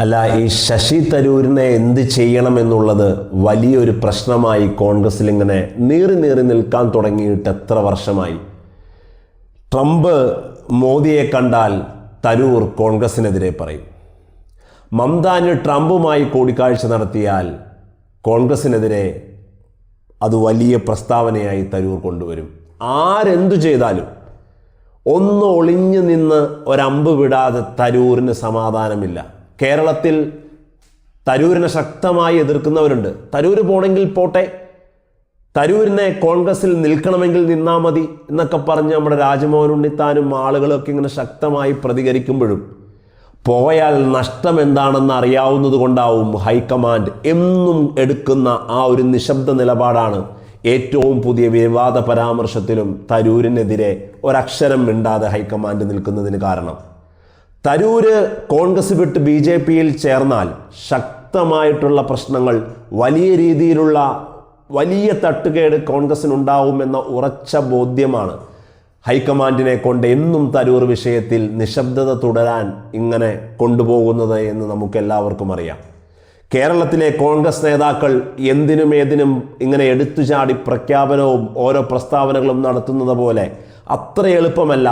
അല്ല ഈ ശശി തരൂരിനെ എന്ത് ചെയ്യണം എന്നുള്ളത് വലിയൊരു പ്രശ്നമായി കോൺഗ്രസിൽ ഇങ്ങനെ നീറി നീറി നിൽക്കാൻ തുടങ്ങിയിട്ട് എത്ര വർഷമായി? ട്രംപ് മോദിയെ കണ്ടാൽ തരൂർ കോൺഗ്രസിനെതിരെ പറയും. മംതാന് ട്രംപുമായി കൂടിക്കാഴ്ച നടത്തിയാൽ കോൺഗ്രസിനെതിരെ അത് വലിയ പ്രസ്താവനയായി തരൂർ കൊണ്ടുവരും. ആരെന്തു ചെയ്താലും ഒന്ന് ഒളിഞ്ഞു നിന്ന് ഒരമ്പ് വിടാതെ തരൂരിന് സമാധാനമില്ല. കേരളത്തിൽ തരൂരിനെ ശക്തമായി എതിർക്കുന്നവരുണ്ട്. തരൂർ പോണെങ്കിൽ പോട്ടെ തരൂരിനെ കോൺഗ്രസിൽ നിൽക്കണമെങ്കിൽ നിന്നാ മതി എന്നൊക്കെ പറഞ്ഞ് നമ്മുടെ രാജ്മോഹൻ ഉണ്ണിത്താനും ആളുകളൊക്കെ ഇങ്ങനെ ശക്തമായി പ്രതികരിക്കുമ്പോഴും പോയാൽ നഷ്ടം എന്താണെന്ന് അറിയാവുന്നത് കൊണ്ടാവും ഹൈക്കമാൻഡ് എന്നും എടുക്കുന്ന ആ ഒരു നിശബ്ദ നിലപാടാണ് ഏറ്റവും പുതിയ വിവാദ പരാമർശത്തിലും തരൂരിനെതിരെ ഒരക്ഷരം മിണ്ടാതെ ഹൈക്കമാൻഡ് നിൽക്കുന്നതിന് കാരണം. തരൂര് കോൺഗ്രസ് വിട്ട് ബി ജെ പിയിൽ ചേർന്നാൽ ശക്തമായിട്ടുള്ള പ്രശ്നങ്ങൾ വലിയ രീതിയിലുള്ള വലിയ തട്ടുകേട് കോൺഗ്രസിനുണ്ടാവുമെന്ന ഉറച്ച ബോധ്യമാണ്. ഹൈക്കമാൻഡിനെ കൊണ്ട് എന്നും തരൂർ വിഷയത്തിൽ നിശബ്ദത തുടരാൻ ഇങ്ങനെ കൊണ്ടുപോകുന്നത് എന്ന് നമുക്ക് എല്ലാവർക്കും അറിയാം. കേരളത്തിലെ കോൺഗ്രസ് നേതാക്കൾ എന്തിനും ഏതിനും ഇങ്ങനെ എടുത്തുചാടി പ്രഖ്യാപനവും ഓരോ പ്രസ്താവനകളും നടത്തുന്നത് പോലെ അത്ര എളുപ്പമല്ല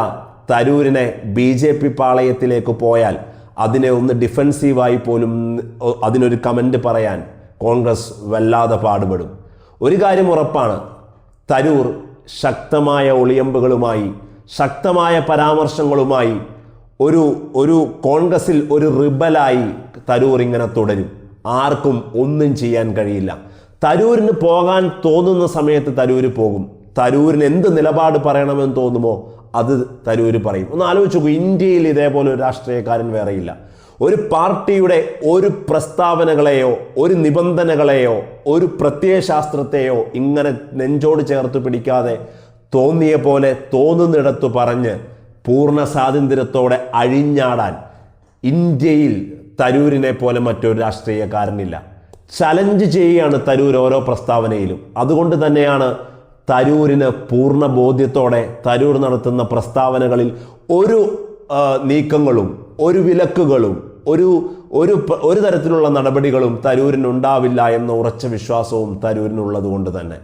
തരൂരിനെ ബി ജെ പി പാളയത്തിലേക്ക് പോയാൽ അതിനെ ഒന്ന് ഡിഫെൻസീവായി പോലും അതിനൊരു കമന്റ് പറയാൻ കോൺഗ്രസ് വല്ലാതെ പാടുപെടും. ഒരു കാര്യം ഉറപ്പാണ് തരൂർ ശക്തമായ ഒളിയമ്പുകളുമായി ശക്തമായ പരാമർശങ്ങളുമായി ഒരു ഒരു കോൺഗ്രസിൽ ഒരു റിബലായി തരൂർ ഇങ്ങനെ തുടരും. ആർക്കും ഒന്നും ചെയ്യാൻ കഴിയില്ല. തരൂരിന് പോകാൻ തോന്നുന്ന സമയത്ത് തരൂർ പോകും. തരൂരിന് എന്ത് നിലപാട് പറയണമെന്ന് തോന്നുമോ അത് തരൂര് പറയും. ഒന്ന് ആലോചിച്ച് നോക്കൂ ഇന്ത്യയിൽ ഇതേപോലെ ഒരു രാഷ്ട്രീയക്കാരൻ വേറെയില്ല. ഒരു പാർട്ടിയുടെ ഒരു പ്രസ്താവനകളെയോ ഒരു നിബന്ധനകളെയോ ഒരു പ്രത്യയശാസ്ത്രത്തെയോ ഇങ്ങനെ നെഞ്ചോട് ചേർത്ത് പിടിക്കാതെ തോന്നിയ പോലെ തോന്നുന്നിടത്ത് പറഞ്ഞ് പൂർണ സ്വാതന്ത്ര്യത്തോടെ അഴിഞ്ഞാടാൻ ഇന്ത്യയിൽ തരൂരിനെ പോലെ മറ്റൊരു രാഷ്ട്രീയക്കാരനില്ല. ചലഞ്ച് ചെയ്യുകയാണ് തരൂർ ഓരോ പ്രസ്താവനയിലും. അതുകൊണ്ട് തന്നെയാണ് തരൂരിന് പൂർണ ബോധ്യത്തോടെ തരൂർ നടത്തുന്ന പ്രസ്താവനകളിൽ ഒരു നീക്കങ്ങളും ഒരു വിലക്കുകളും ഒരു ഒരു ഒരു തരത്തിലുള്ള നടപടികളും തരൂരിനുണ്ടാവില്ല എന്ന ഉറച്ച വിശ്വാസവും തരൂരിനുള്ളത് കൊണ്ട് തന്നെ.